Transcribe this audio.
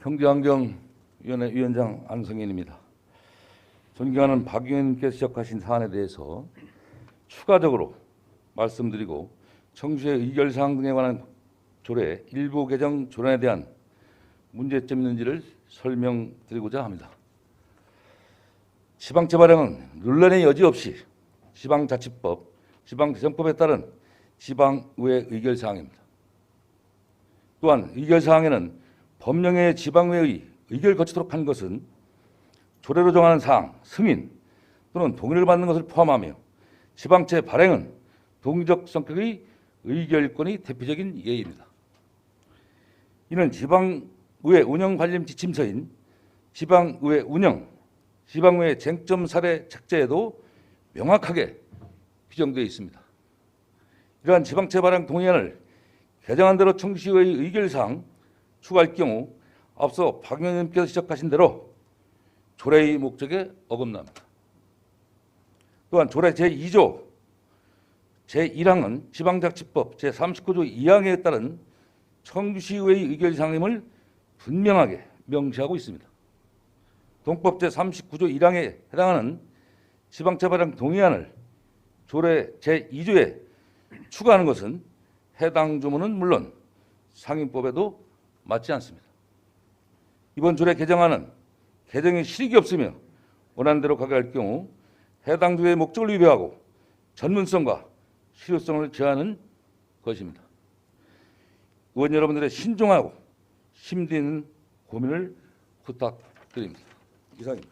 평화환경위원회 위원장 안성현입니다. 존경하는 박 의원님께서 지적하신 사안에 대해서 추가적으로 말씀드리고 청주의 의결사항 등에 관한 조례 일부 개정 조례에 대한 문제점 있는지를 설명드리고자 합니다. 지방채 발행은 논란의 여지 없이 지방자치법, 지방재정법에 따른 지방의회 의결사항입니다. 또한 의결사항에는 법령의 지방의회의 의결을 거치도록 한 것은 조례로 정하는 사항, 승인 또는 동의를 받는 것을 포함하며 지방채 발행은 동의적 성격의 의결권이 대표적인 예입니다. 이는 지방의회 운영 관련 지침서인 지방의회 운영, 지방의회 쟁점 사례 책자에도 명확하게 규정되어 있습니다. 이러한 지방채 발행 동의안을 개정한 대로 청시의 의결사항 추가할 경우 앞서 박 의원님께서 지적하신 대로 조례의 목적에 어긋납니다. 또한 조례 제2조 제1항은 지방자치법 제39조 2항에 따른 청주시의회의 의결사항임을 분명하게 명시하고 있습니다. 동법 제39조 1항에 해당하는 지방채발행 동의안을 조례 제2조에 추가하는 것은 해당 조문은 물론 상임법에도 맞지 않습니다. 이번 조례 개정안은 개정에 실익이 없으며 원안대로 가게 할 경우 해당 조의 목적을 위배하고 전문성과 실효성을 제하는 것입니다. 의원 여러분들의 신중하고 심도 있는 고민을 부탁드립니다. 이상입니다.